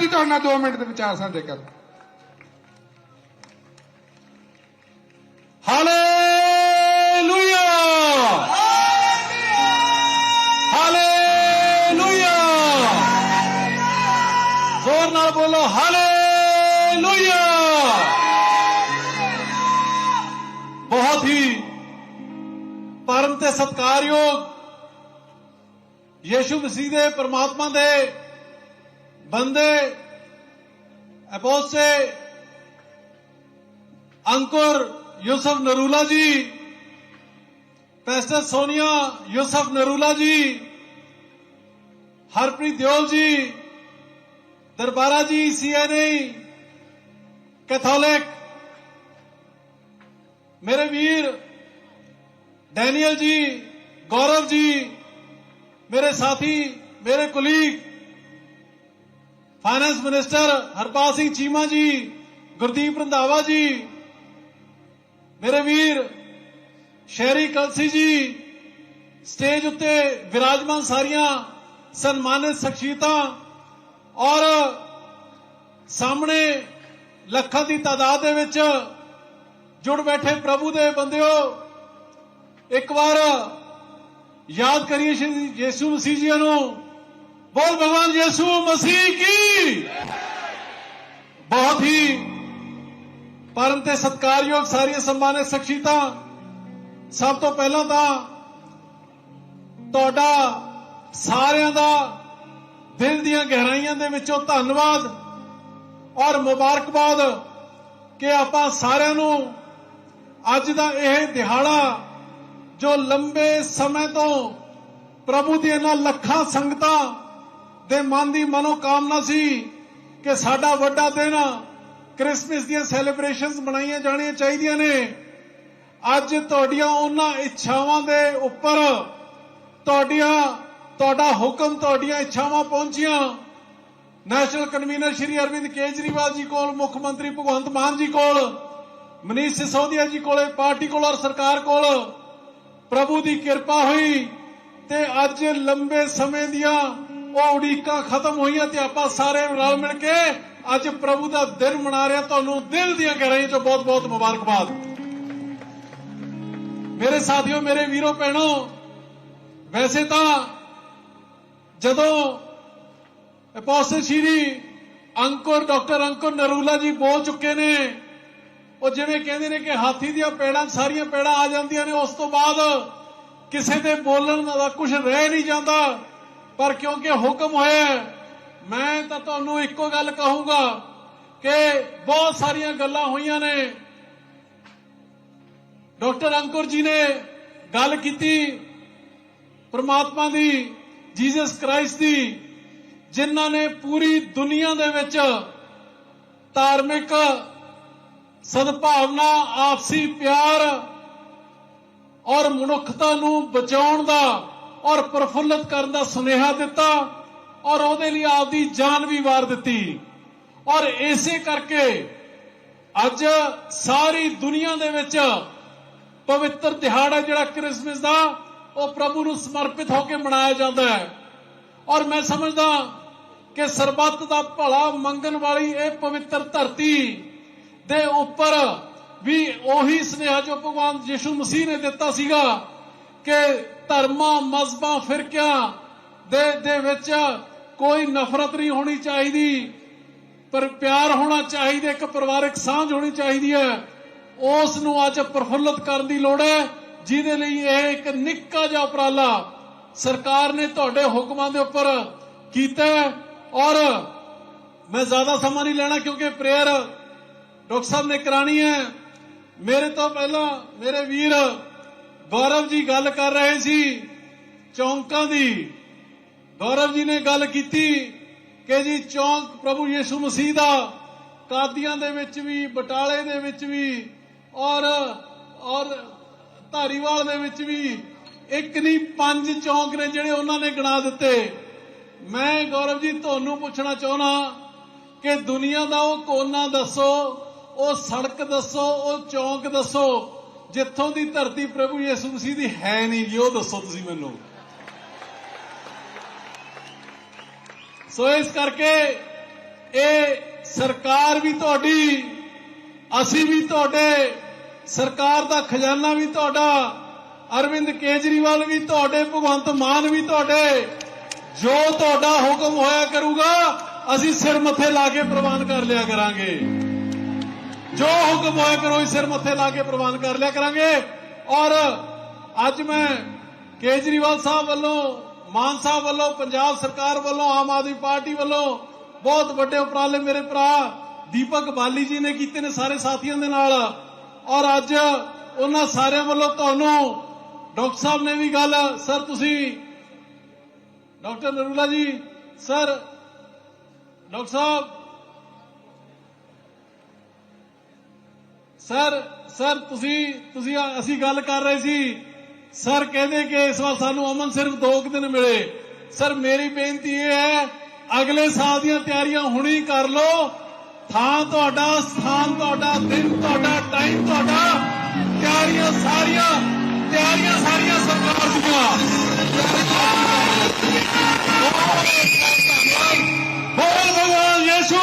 ਜੀ ਤੁਹਾਡੇ ਨਾਲ 2 ਮਿੰਟ ਦੇ ਵਿਚਾਰ ਸਾਂਝੇ ਕਰ। ਹਾਲੇਲੂਇਆ! ਹਾਲੇਲੂਇਆ! ਜ਼ੋਰ ਨਾਲ ਬੋਲੋ, ਹਾਲੇਲੂਇਆ! ਬਹੁਤ ਹੀ ਪਰਮ ਤੇ ਸਤਕਾਰਯੋਗ ਯੀਸ਼ੂ ਮਸੀਹ ਦੇ ਪਰਮਾਤਮਾ ਦੇ ਬੰਦੇ ਅਪੋਸਤੇ ਅੰਕੁਰ, ਯੂਸਫ ਨਰੂਲਾ ਜੀ ਪੈਸਟਰ ਸੋਨੀਆ, ਯੂਸਫ ਨਰੂਲਾ ਜੀ, ਹਰਪ੍ਰੀਤ ਦਿਓਲ ਜੀ, ਦਰਬਾਰਾ ਜੀ, ਸੀਐਨਏ, ਕੈਥੋਲਿਕ, ਮੇਰੇ ਵੀਰ, ਡੈਨੀਅਲ ਜੀ, ਗੌਰਵ ਜੀ, ਮੇਰੇ ਸਾਥੀ, ਮੇਰੇ colleague finance minister Harpal Singh Cheema ji, Gurdeep Randhawa ਜੀ, ਮੇਰੇ ਵੀਰ ਸ਼ਹਿਰੀ ਕਲਸੀ ਜੀ, ਸਟੇਜ ਉੱਤੇ ਵਿਰਾਜਮਾਨ ਸਾਰੀਆਂ ਸਨਮਾਨਿਤ ਸ਼ਖਸੀਅਤਾਂ ਔਰ ਸਾਹਮਣੇ ਲੱਖਾਂ ਦੀ ਤਾਦਾਦ ਦੇ ਵਿੱਚ ਜੁੜ ਬੈਠੇ ਪ੍ਰਭੂ ਦੇ ਬੰਦਿਓ, ਇੱਕ ਵਾਰ ਯਾਦ ਕਰੀਏ ਸ਼੍ਰੀ ਯੀਸ਼ੂ ਮਸੀਹ ਜੀ ਨੂੰ। ਬੋਲ ਭਗਵਾਨ ਯੀਸ਼ੂ, ਮਸੀਹ ਕੀ? ਬਹੁਤ ਹੀ ਪਰਮ ਤੇ ਸਤਕਾਰਯੋਗ ਸਾਰੀਆਂ ਸਨਮਾਨਿਤ ਸ਼ਖਸੀਅਤਾਂ ਸਭ ਤੋਂ ਪਹਿਲਾਂ ਤਾਂ ਤੁਹਾਡਾ ਸਾਰਿਆਂ ਦਾ ਦਿਲ ਦੀਆਂ ਗਹਿਰਾਈਆਂ ਦੇ ਵਿੱਚੋਂ ਧੰਨਵਾਦ ਔਰ ਮੁਬਾਰਕਬਾਦ ਕਿ ਆਪਾਂ ਸਾਰਿਆਂ ਨੂੰ ਅੱਜ ਦਾ ਇਹ ਦਿਹਾੜਾ ਜੋ ਲੰਬੇ ਸਮੇਂ ਤੋਂ ਪ੍ਰਭੂ ਦੀਆਂ ਲੱਖਾਂ ਸੰਗਤਾਂ ਦੇ ਮਨ ਦੀ ਮਨੋਕਾਮਨਾ ਸੀ ਕਿ ਸਾਡਾ ਵੱਡਾ ਦਿਨ ਕ੍ਰਿਸਮਸ ਦੀਆਂ ਸੈਲੀਬ੍ਰੇਸ਼ਨਸ ਮਨਾਈਆਂ ਜਾਣੀਆਂ ਚਾਹੀਦੀਆਂ ਨੇ। ਅੱਜ ਤੁਹਾਡੀਆਂ ਉਹਨਾਂ ਇੱਛਾਵਾਂ ਦੇ ਉੱਪਰ ਤੁਹਾਡੀਆਂ, ਤੁਹਾਡਾ ਹੁਕਮ ਤੁਹਾਡੀਆਂ ਇੱਛਾਵਾਂ ਪਹੁੰਚੀਆਂ। ਨੈਸ਼ਨਲ ਕਨਵੀਨਰ ਸ਼੍ਰੀ ਅਰਵਿੰਦ ਕੇਜਰੀਵਾਲ ਜੀ ਕੋਲ, ਮੁੱਖ ਮੰਤਰੀ ਭਗਵੰਤ ਮਾਨ ਜੀ ਕੋਲ, ਮਨੀਸ਼ ਸਿਸੋਦੀਆ ਜੀ ਕੋਲੇ, ਪਾਰਟੀ ਕੋਲ ਔਰ ਸਰਕਾਰ ਕੋਲ ਪ੍ਰਭੂ ਦੀ ਕਿਰਪਾ ਹੋਈ ਤੇ ਅੱਜ ਲੰਬੇ ਸਮੇਂ ਦੀਆਂ ਉਹ ਉਡੀਕਾਂ ਖਤਮ ਹੋਈਆਂ ਤੇ ਆਪਾਂ ਸਾਰੇ ਰਲ ਮਿਲ ਕੇ ਅੱਜ ਪ੍ਰਭੂ ਦਾ ਦਿਨ ਮਨਾ ਰਹੇ ਤੁਹਾਨੂੰ ਦਿਲ ਦੀਆਂ ਗਹਿਰਾਈਆਂ ਚੋਂ ਬਹੁਤ ਬਹੁਤ ਮੁਬਾਰਕਬਾਦ। ਮੇਰੇ ਸਾਥੀਓ, ਮੇਰੇ ਵੀਰੋ, ਭੈਣੋ, ਵੈਸੇ ਤਾਂ ਜਦੋਂ ਅਪੋਸਟਲ ਸ਼੍ਰੀ ਅੰਕੁਰ, ਡਾਕਟਰ ਅੰਕੁਰ ਨਰੂਲਾ ਜੀ ਬੋਲ ਚੁੱਕੇ ਨੇ, ਉਹ ਜਿਵੇਂ ਕਹਿੰਦੇ ਨੇ ਕਿ ਹਾਥੀ ਦੀਆਂ ਪੈੜਾਂ, ਸਾਰੀਆਂ ਪੈੜਾਂ ਆ ਜਾਂਦੀਆਂ ਨੇ, ਉਸ ਤੋਂ ਬਾਅਦ ਕਿਸੇ ਦੇ ਬੋਲਣ ਦਾ ਕੁਝ ਰਹਿ ਨਹੀਂ ਜਾਂਦਾ। ਪਰ ਕਿਉਂਕਿ ਹੁਕਮ ਹੋਇਆ ਮੈਂ ਤਾਂ ਤੁਹਾਨੂੰ ਇੱਕੋ ਗੱਲ ਕਹੂੰਗਾ ਕਿ ਬਹੁਤ ਸਾਰੀਆਂ ਗੱਲਾਂ ਹੋਈਆਂ ਨੇ। ਡਾਕਟਰ ਅੰਕੁਰ ਜੀ ਨੇ ਗੱਲ ਕੀਤੀ ਪ੍ਰਮਾਤਮਾ ਦੀ, ਜੀਸਸ ਕ੍ਰਾਈਸਟ ਦੀ, ਜਿਨ੍ਹਾਂ ਨੇ ਪੂਰੀ ਦੁਨੀਆ ਦੇ ਵਿੱਚ ਧਾਰਮਿਕ ਸਦਭਾਵਨਾ, ਆਪਸੀ ਪਿਆਰ ਔਰ ਮਨੁੱਖਤਾ ਨੂੰ ਬਚਾਉਣ ਦਾ ਔਰ ਪ੍ਰਫੁੱਲਤ ਕਰਨ ਦਾ ਸੁਨੇਹਾ ਦਿੱਤਾ ਔਰ ਉਹਦੇ ਲਈ ਆਪਦੀ ਜਾਨ ਵੀ ਵਾਰ ਦਿੱਤੀ। ਔਰ ਇਸੇ ਕਰਕੇ ਅੱਜ ਸਾਰੀ ਦੁਨੀਆ ਦੇ ਵਿੱਚ ਪਵਿੱਤਰ ਦਿਹਾੜਾ ਜਿਹੜਾ ਕ੍ਰਿਸਮਸ ਦਾ, ਉਹ ਪ੍ਰਭੂ ਨੂੰ ਸਮਰਪਿਤ ਹੋ ਕੇ ਮਨਾਇਆ ਜਾਂਦਾ ਹੈ। ਔਰ ਮੈਂ ਸਮਝਦਾ ਕਿ ਸਰਬੱਤ ਦਾ ਭਲਾ ਮੰਗਣ ਵਾਲੀ ਇਹ ਪਵਿੱਤਰ ਧਰਤੀ ਦੇ ਉੱਪਰ ਵੀ ਉਹੀ ਸੁਨੇਹਾ ਜੋ ਭਗਵਾਨ ਯਿਸੂ ਮਸੀਹ ਨੇ ਦਿੱਤਾ ਸੀਗਾ। ਕਿ ਧਰਮਾਂ, ਮਜ਼ਬਾਂ ਫਿਰਕਿਆਂ ਦੇ ਦੇ ਵਿੱਚ ਕੋਈ ਨਫ਼ਰਤ ਨਹੀਂ ਹੋਣੀ ਚਾਹੀਦੀ। ਪਰ ਪਿਆਰ ਹੋਣਾ ਚਾਹੀਦਾ, ਇੱਕ ਪਰਿਵਾਰਕ ਸਾਂਝ ਹੋਣੀ ਚਾਹੀਦੀ ਹੈ। ਉਸ ਨੂੰ ਅੱਜ ਪ੍ਰਫੁੱਲਤ ਕਰਨ ਦੀ ਲੋੜ ਹੈ, ਜਿਹਦੇ ਲਈ ਇਹ ਇੱਕ ਨਿੱਕਾ ਜਿਹਾ ਉਪਰਾਲਾ ਸਰਕਾਰ ਨੇ ਤੁਹਾਡੇ ਹੁਕਮਾਂ ਦੇ ਉੱਪਰ ਕੀਤਾ ਔਰ ਮੈਂ ਜ਼ਿਆਦਾ ਸਮਾਂ ਨਹੀਂ ਲੈਣਾ, ਕਿਉਂਕਿ ਪ੍ਰੇਅਰ ਡਾਕਟਰ ਸਾਹਿਬ ਨੇ ਕਰਾਣੀ ਹੈ। ਮੇਰੇ ਤੋਂ ਪਹਿਲਾਂ ਮੇਰੇ ਵੀਰ ਗੌਰਵ ਜੀ ਗੱਲ ਕਰ ਰਹੇ ਸੀ ਚੌਂਕਾਂ ਦੀ। ਗੌਰਵ ਜੀ ਨੇ ਗੱਲ ਕੀਤੀ ਕਿ ਜੀ ਚੌਂਕ ਪ੍ਰਭੂ ਯੀਸ਼ੂ ਮਸੀਹ ਦਾ, ਕਾਦੀਆਂ ਦੇ ਵਿੱਚ ਵੀ, ਬਟਾਲੇ ਦੇ ਵਿੱਚ ਵੀ ਔਰ ਔਰ ਧਾਰੀਵਾਲ ਦੇ ਵਿੱਚ ਵੀ ਇੱਕ ਨਹੀਂ, ਪੰਜ ਚੌਂਕ ਨੇ ਜਿਹੜੇ ਉਹਨਾਂ ਨੇ ਗਿਣਾ ਦਿੱਤੇ। ਮੈਂ ਗੌਰਵ ਜੀ ਤੁਹਾਨੂੰ ਪੁੱਛਣਾ ਚਾਹੁੰਦਾ ਕਿ ਦੁਨੀਆ ਦਾ ਉਹ ਕੋਨਾ ਦੱਸੋ, ਉਹ ਸੜਕ ਦੱਸੋ, ਉਹ ਚੌਂਕ ਦੱਸੋ ਜਿੱਥੋਂ ਦੀ ਧਰਤੀ ਪ੍ਰਭੂ ਯਿਸੂ ਮਸੀਹ ਦੀ ਹੈ ਨਹੀਂ ਜੀ, ਉਹ ਦੱਸੋ ਤੁਸੀਂ ਮੈਨੂੰ। ਸੋ ਇਸ ਕਰਕੇ ਇਹ ਸਰਕਾਰ ਵੀ ਤੁਹਾਡੀ, ਅਸੀਂ ਵੀ ਤੁਹਾਡੇ, ਸਰਕਾਰ ਦਾ ਖਜ਼ਾਨਾ ਵੀ ਤੁਹਾਡਾ, ਅਰਵਿੰਦ ਕੇਜਰੀਵਾਲ ਵੀ ਤੁਹਾਡੇ, ਭਗਵੰਤ ਮਾਨ ਵੀ ਤੁਹਾਡੇ, ਜੋ ਤੁਹਾਡਾ ਹੁਕਮ ਹੋਇਆ ਕਰੂਗਾ, ਅਸੀਂ ਸਿਰ ਮੱਥੇ ਲਾ ਕੇ ਪ੍ਰਵਾਨ ਕਰ ਲਿਆ ਕਰਾਂਗੇ। ਜੋ ਹੁਕਮ ਹੋਇਆ ਕਰੋ ਸਿਰ ਮੱਥੇ ਲਾ ਕੇ ਪ੍ਰਵਾਨ ਕਰ ਲਿਆ ਕਰਾਂਗੇ। ਔਰ ਅੱਜ ਮੈਂ ਕੇਜਰੀਵਾਲ ਸਾਹਿਬ ਵੱਲੋਂ, ਮਾਨ ਸਾਹਿਬ ਵੱਲੋਂ, ਪੰਜਾਬ ਸਰਕਾਰ ਵੱਲੋਂ, ਆਮ ਆਦਮੀ ਪਾਰਟੀ ਵੱਲੋਂ ਬਹੁਤ ਵੱਡੇ ਉਪਰਾਲੇ ਮੇਰੇ ਭਰਾ ਦੀਪਕ ਬਾਲੀ ਜੀ ਨੇ ਕੀਤੇ ਨੇ ਸਾਰੇ ਸਾਥੀਆਂ ਦੇ ਨਾਲ। ਔਰ ਅੱਜ ਉਹਨਾਂ ਸਾਰਿਆਂ ਵੱਲੋਂ ਤੁਹਾਨੂੰ ਡਾਕਟਰ ਸਾਹਿਬ ਨੇ ਵੀ ਗੱਲ, ਸਰ ਤੁਸੀਂ doctor Narula ji, sir doctor ਸਾਹਿਬ ਸਰ ਸਰ, ਤੁਸੀਂ ਤੁਸੀਂ ਅਸੀਂ ਗੱਲ ਕਰ ਰਹੇ ਸੀ। ਸਰ ਕਹਿੰਦੇ ਕਿ ਇਸ ਵਾਰ ਸਾਨੂੰ ਅਮਨ ਸਿਰਫ 2 ਦਿਨ ਮਿਲੇ। ਸਰ, ਮੇਰੀ ਬੇਨਤੀ ਇਹ ਹੈ, ਅਗਲੇ ਸਾਲ ਦੀਆਂ ਤਿਆਰੀਆਂ ਹੁਣੀ ਕਰ ਲਓ। ਥਾਂ ਤੁਹਾਡਾ, ਸਥਾਨ ਤੁਹਾਡਾ, ਦਿਨ ਤੁਹਾਡਾ ਟਾਈਮ ਤੁਹਾਡਾ, ਤਿਆਰੀਆਂ ਸਾਰੀਆਂ ਤਿਆਰੀਆਂ ਸਾਰੀਆਂ ਸਰਕਾਰ ਦੀਆਂ। ਬੋਲ ਭਗਵਾਨ ਯਿਸੂ